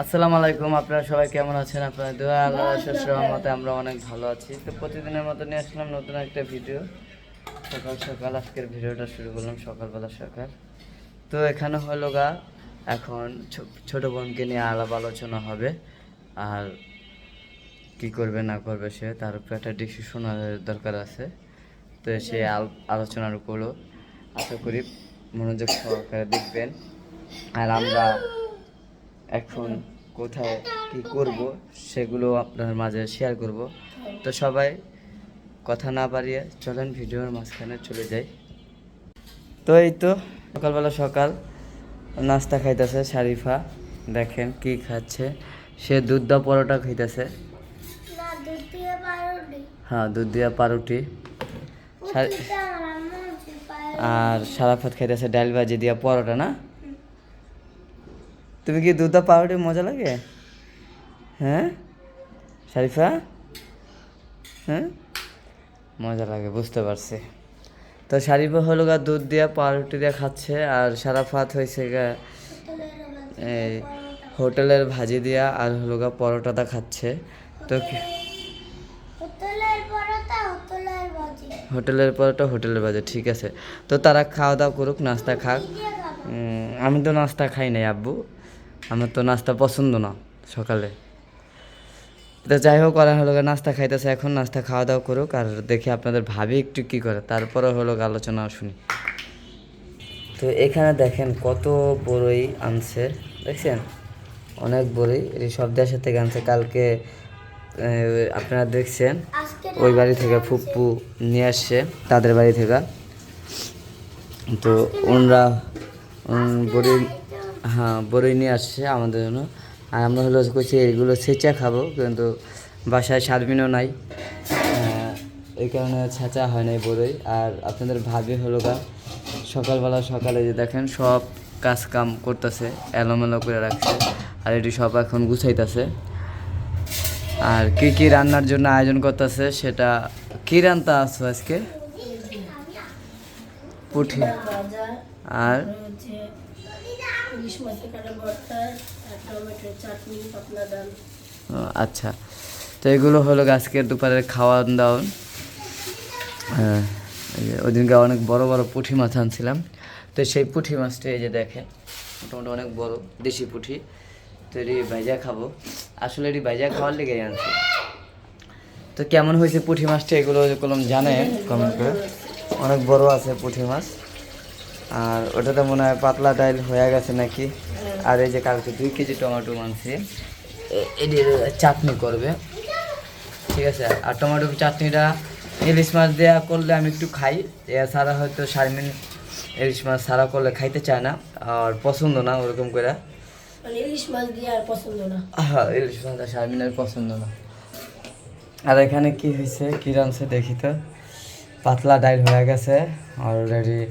আসসালামু আলাইকুম, আপনারা সবাই কেমন আছেন? আপনারা দোয়া আল্লাহ রহমতে আমরা অনেক ভালো আছি। তো প্রতিদিনের মতো নিয়ে আসলাম নতুন একটা ভিডিও সকাল সকাল আজকের ভিডিওটা শুরু করলাম, সকালবেলা সকাল। তো এখানে হলো গা, এখন ছোট বোনকে নিয়ে আলাপ আলোচনা হবে। আর কি করবে, না করবে সে, তার উপরে একটা ডিসিশন দরকার আছে। তো সে আল- আলোচনার উপরও আশা করি মনোযোগ সহকারে দেখবেন। আর আমরা এখন কোথায় কি করব সেগুলো আপনার মাঝে শেয়ার করব। তো সবাই কথা না বাড়িয়ে চলেন ভিডিওর মাঝখানে চলে যাই। তো এই তো সকালবেলা সকাল নাস্তা খাইতেছে শারিফা। দেখেন কি খাচ্ছে। সে দুধ দা পরোটা খাইতেছে। হ্যাঁ দুধ দিয়া পাউরুটি। আর সারাফাত খাইতেছে ডাল ভাজি দিয়া পরোটা না? তুমি কি দুধ পাউরুটি মজা লাগে? হ্যাঁ? শারিফা? হ্যাঁ? মজা লাগে বুঝতে পারছি। তো শারিফা হলো গা দুধ দিয়া পাউরুটি দিয়ে খাচ্ছে আর সারাফাত হয়েছে গা এই হোটেলের ভাজি দিয়া আর হলো গা পরোটাটা খাচ্ছে। তো কি? হোটেলের পরোটা হোটেলের ভাজি। ঠিক আছে। তো তারা খাওয়া দাওয়া করুক নাস্তা খাক। আমি তো নাস্তা খাই নাই আব্বু। আমার তো নাস্তা পছন্দ না সকালে। তো যাই হোক, ওরা হলো নাস্তা খাইতেছে এখন, নাস্তা খাওয়া দাওয়া করুক আর দেখি আপনাদের ভাবি একটু কি করে। তারপরে হলো আলোচনা শুনি। তো এখানে দেখেন কত বড়ই আনছে। দেখছেন? অনেক বড়ই। এই সব দেশের থেকে আনছে। কালকে আপনারা দেখছেন, ওই বাড়ি থেকে ফুপ্পু নিয়ে আসছে, তাদের বাড়ি থেকে। তো ওনরা বড়ি হ্যাঁ বড়ি নিয়ে আসছে আমাদের জন্য। আর আমরা হলো করছি এগুলো ছেঁচা খাব, কিন্তু বাসায় সারবিনও নাই। এই কারণে ছেঁচা হয় নাই বড়ই। আর আপনাদের ভাবি হলো গা, সকালবেলা সকালে যে দেখেন সব কাজ কাম করতেছে, এলোমেলো করে রাখছে, আর এটি সব এখন গুছাইতেছে। আর কি কি রান্নার জন্য আয়োজন করতেছে সেটা কি রান্না আছো আজকে? পুঠি। আর আচ্ছা। তো এগুলো হলো আজকের দুপুরের খাওয়া দাওয়ান। হ্যাঁ ওদিনকে অনেক বড় বড় পুঁটি মাছ আনছিলাম। তো সেই পুঁটি মাছটা এই যে দেখেন মোটামুটি অনেক বড় দেশি পুঁটি তো এটি ভাইজা খাব। আসলে এটি ভাইজা খাওয়ার লেগে আনছি। তো কেমন হয়েছে পুঁটি মাছটা এগুলো কলম জানে কমেন্ট করে। অনেক বড় আছে পুঁটি মাছ। আর ওটাতে মনে হয় পাতলা ডাইল হয়ে গেছে নাকি? আর এই যে কালকে দুই কেজি টমেটো মানছি। এ- এটির চাটনি করবে। ঠিক আছে? আর টমেটো চাটনিটা ইলিশ মাছ দেওয়া করলে আমি একটু খাই। এছাড়া হয়তো শারমিন ইলিশ মাছ সারা করলে খাইতে চায় না আর পছন্দ না ওরকম করে। মানে ইলিশ মাছ দিয়ে আর পছন্দ না। হ্যাঁ ইলিশ মাছটা শারমিনের পছন্দ না। আর এখানে কি হয়েছে? কি রাঁধছে দেখি তো। পাতলা ডাইল হয়ে গেছে অলরেডি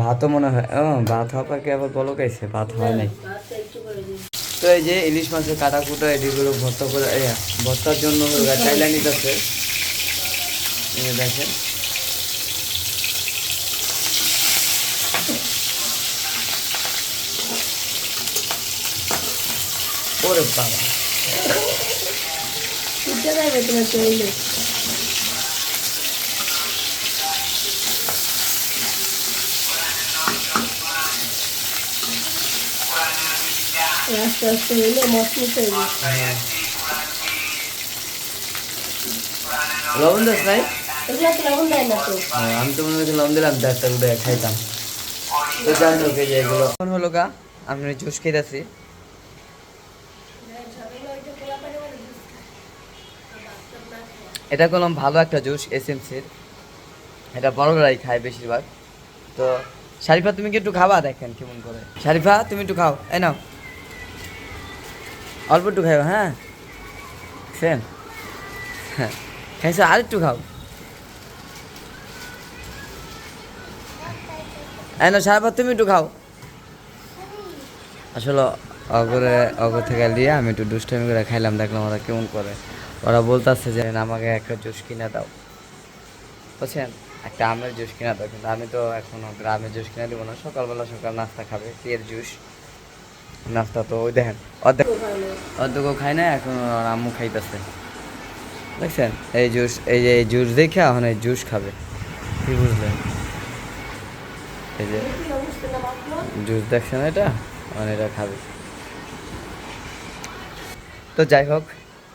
ভাতও মনে হয় ভাত হওয়ার পর কি আবার গেছে ভাত হয় নাই। তো এই যে ইলিশ মাছের কাটা কুটা এটিগুলো ভর্তা করে, এই ভর্তার জন্য চাইলা নিতেছে। দেখেন। ওরে বাবা। আস্তে আস্তে মশমুশ হয়ে যাবে লবণ দাস নাই এগুলো তো লবণ দেয় না তো। আমি তো মনে করছি লবণ দিলাম দেড়টা উঠে খাইতাম। তো যাই হোক এই যে এগুলো। এখন হলো গা আমি জুস খেতেছি এটা করলাম ভালো একটা জুস এসএমসির এটা বড়রাই খায় বেশিরভাগ। তো শারিফা তুমি কি একটু খাবা? দেখেন কেমন করে। শারিফা তুমি একটু খাও এই নাও। অল্প একটু খাও হ্যাঁ? সেন হ্যাঁ খাইছো, আর একটু খাও। এই না শারিফা তুমি একটু খাও। আসলে অগরে, অগর থেকে দিয়ে আমি একটু দুষ্টামি করে খাইলাম, দেখলাম ওরা কেমন করে। ওরা বলতেছে যে, আমাকে একটা জুস কিনে দাও। বুঝছেন? একটা আমের জুস কিনে দাও, কিন্তু আমি তো এখন ওদের আমের জুস কিনে দিব না, সকালবেলা সকাল নাস্তা খাবে এর জুস। নাস্তা তো ওই দেখেন, অর্ধেক অর্ধেকও খায় না, এখন আম্মু খাইতেছে। দেখছেন? এই জুস এই যে এই জুস দেখে এখন এই জুস খাবে। কি বুঝলেন? এই যে জুস দেখছেন এটা? এখন এটা খাবে। তো যাই হোক,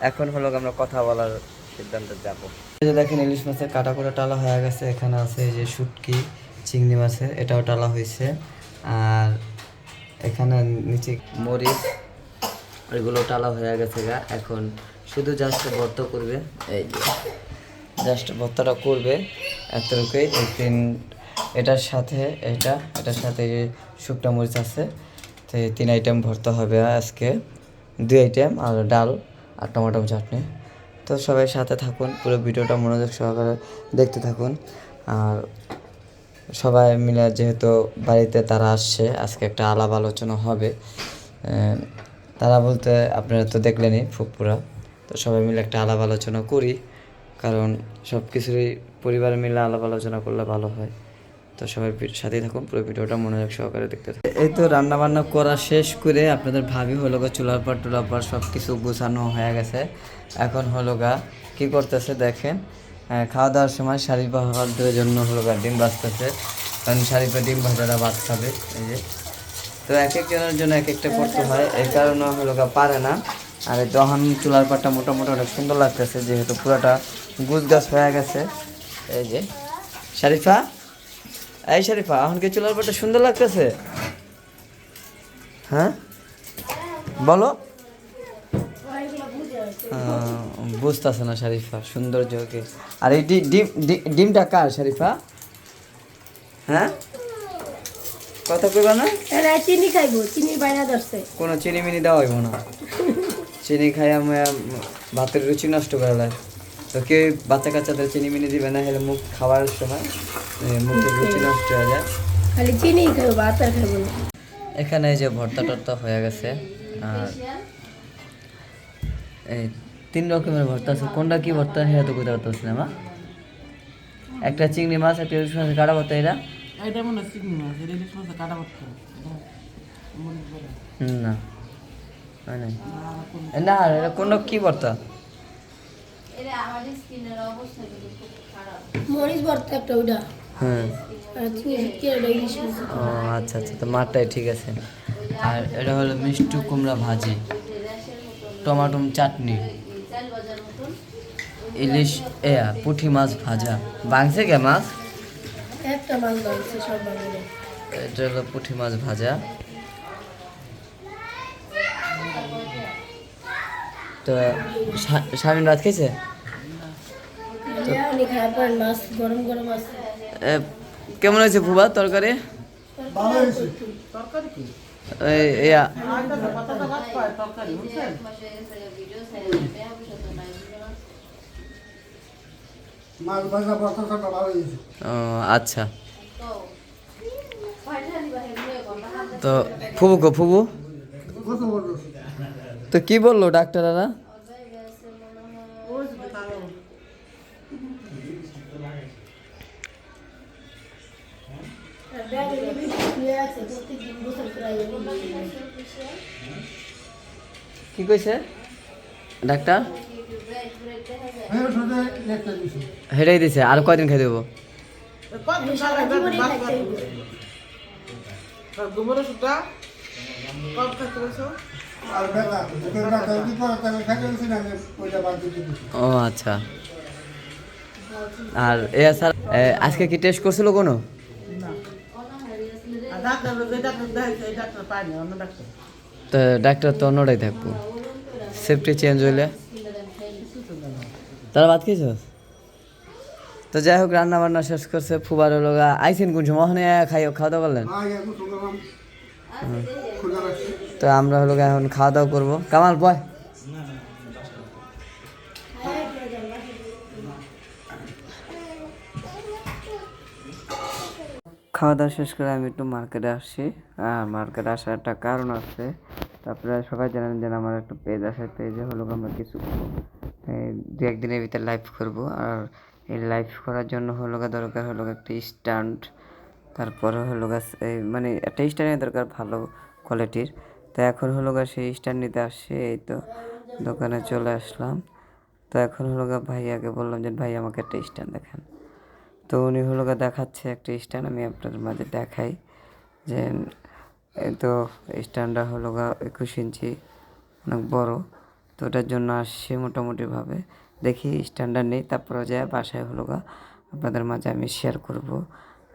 এখন হলো আমরা কথা বলার সিদ্ধান্তে যাব। এই যে দেখেন ইলিশ মাছের কাটা করে টালা হয়ে গেছে, এখানে আছে এই যে শুটকি, চিংড়ি মাছের, এটাও টালা হয়েছে। আর এখানে নিচে মরিচ, এগুলো টালা হয়ে গেছে গা। এখন শুধু জাস্ট ভর্ত করবে। এই যে জাস্ট ভর্তাটা করবে। এতটুকুই। তিন, এটার সাথে এটা, এটার সাথে শুকনো মরিচ আছে। তো তিন আইটেম ভর্তা হবে আজকে। দুই আইটেম আর ডাল আর টমেটো চাটনি। তো সবাই সাথে থাকুন। পুরো ভিডিওটা মনোযোগ সহকারে দেখতে থাকুন। আর সবাই মিলে যেহেতু বাড়িতে তারা আসছে, আজকে একটা আলাপ আলোচনা হবে। তারা বলতে আপনারা তো দেখলেনই ফুপুরা। তো সবাই মিলে একটা আলাপ আলোচনা করি, কারণ সব কিছুরই পরিবার মিলে আলাপ আলোচনা করলে ভালো হয়। তো সবাই সাথেই থাকুন, পুরো ভিডিওটা মনোযোগ সহকারে দেখতে থাকুন। এই তো রান্না বান্না করা শেষ করে আপনাদের ভাবি হলো গা চুলার পর, টুলার পর সব কিছু গোছানো হয়ে গেছে। এখন হলো গা, কী করতেছে দেখেন। খাওয়া দাওয়ার সময় হওয়ার জন্য হলো ডিম বাঁচতেছে কারণ শারিফা ডিম ভাজাটা ভাত খাবে এই যে। তো এক একজনের জন্য এক একটা করতে হয়, এই কারণে হলো পারে না। আর দহন চুলার পাটটা মোটামুটি অনেক সুন্দর লাগতেছে, যেহেতু পুরোটা গুছ গাছ হয়ে গেছে। এই যে। শারিফা? এই শারিফা, এখন কি চুলার পাটটা সুন্দর লাগতেছে? হ্যাঁ? বলো। বুঝতেছে না শারিফা সৌন্দর্যকে আর এই ডিম ডিমটা কার শারিফা? হ্যাঁ? কথা কইবা না? চিনি খাইবো চিনির বাইনা ধরছে। কোনো চিনি মিনি দেওয়া হইব না। চিনি খাই আমি ভাতের রুচি নষ্ট করে লাই তো কেউ বাচ্চা কাচ্চাদের চিনি মিনি দিবে না হলে মুখ খাওয়ার সময় মুখের রুচি নষ্ট হয়ে যায়। খালি চিনি খাইবো ভাত আর খাইবো এখানে যে ভর্তা টর্তা হয়ে গেছে। আর তিন রকমের ভর্তা আছে। কোনটা কি ভর্তা হ্যাঁ তো কোথাও পারতেছি না মা। একটা চিংড়ি মাছ একটা ইলিশ মাছের কাটা ভর্তা এটা? এটা মনে হয় চিংড়ি মাছ এটা ইলিশ মাছের কাটা হুম, না হয় নাই। না এটা কোনটা কি ভর্তা? মরিচ ভর্তা একটা ওইটা। হ্যাঁ। ও আচ্ছা আচ্ছা তো মাঠটাই ঠিক আছে। আর এটা হলো মিষ্টি কুমড়া ভাজি। টমাটম চাটনি। ইলিশ এয়া পুঁটি মাছ ভাজা। বাংছে কে মাছ? একটা মাছ বানছে সব এটা হলো পুঁটি মাছ ভাজা। তো শামিন ভাত খেয়েছে? উনি খাওয়ার পর মাছ গরম গরম আছে কেমন হয়েছে ফুবা তরকারি? তরকারি হয়েছে ও আচ্ছা। তো ফুবু গো ফুবু? তো কি বলল ডাক্তাররা কি কইছে? ডাক্তার? হ্যাঁ হেঁটেই দিছে। আর কয়দিন খেয়ে দেবো? ও আচ্ছা। আর এ স্যার এ, আজকে কি টেস্ট করছিল কোনো? তো ডাক্তার তো অন্যটাই থাকব সেফটি চেঞ্জ হইলে। তারা বাদ খেয়েছ? তো যাই হোক রান্না বান্না শেষ করছে ফুবার হলো গা আইসেন কোন সময়? ওখানে খাই খাওয়া দাওয়া করলেন? খোলা রাখছি তো আমরা হলো গা এখন খাওয়া দাওয়া করব। কামাল বয়। খাওয়া দাওয়া শেষ করে আমি একটু মার্কেটে আসছি। আর মার্কেটে আসার একটা কারণ আছে। তারপরে সবাই জানেন যে আমার একটা পেজ আছে পেজে হলো আমরা কিছু দু একদিনের ভিতরে লাইভ করব। আর এই লাইভ করার জন্য হলো দরকার হলো একটা স্ট্যান্ড তারপরে হলো মানে একটা স্ট্যান্ডের দরকার ভালো কোয়ালিটির তো এখন হলো সেই স্ট্যান্ড নিতে আসছে, এই তো দোকানে চলে আসলাম। তো এখন হলো ভাইয়াকে বললাম যে, ভাই, আমাকে একটা স্ট্যান্ড দেখান। তো উনি হলো দেখাচ্ছে একটা স্ট্যান্ড আমি আপনাদের মাঝে দেখাই যে তো স্ট্যান্ডটা হলো গা একুশ ইঞ্চি, অনেক বড়। তো ওটার জন্য আসছে মোটামুটিভাবে। দেখি স্ট্যান্ডার্ড নেই তারপরে যায়, বাসায় হলো গা আপনাদের মাঝে আমি শেয়ার করব।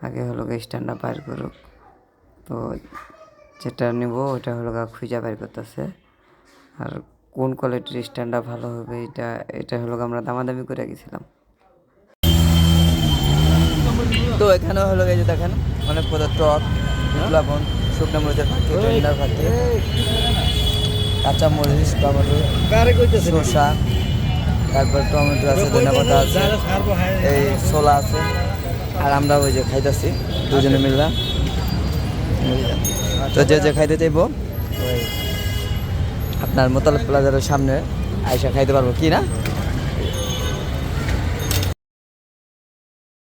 আগে হলো গা স্ট্যান্ডার্ড বাইর করুক। তো যেটা নেব, ওটা হলো গা খুঁজা বাইর করতেছে। আর কোন কোয়ালিটির স্ট্যান্ডার্ড ভালো হবে, এটা এটা হলো আমরা দামাদামি করে গেছিলাম। তো এখানে হলো এই যে দেখেন, অনেক পদের টক লবণ শুকনো মরিচের পাখি টেন্ডার পাখি কাঁচা মরিচ টমেটো, শসা, তারপর টমেটো আছে, ধনে পাতা আছে, এই ছোলা আছে, আর আমরা ওই যে খাইতেছি, দুজনে মিললাম তো যে যে খাইতে চাইব আপনার মোতালেব প্লাজারের সামনে আইসা খাইতে পারব, কি না?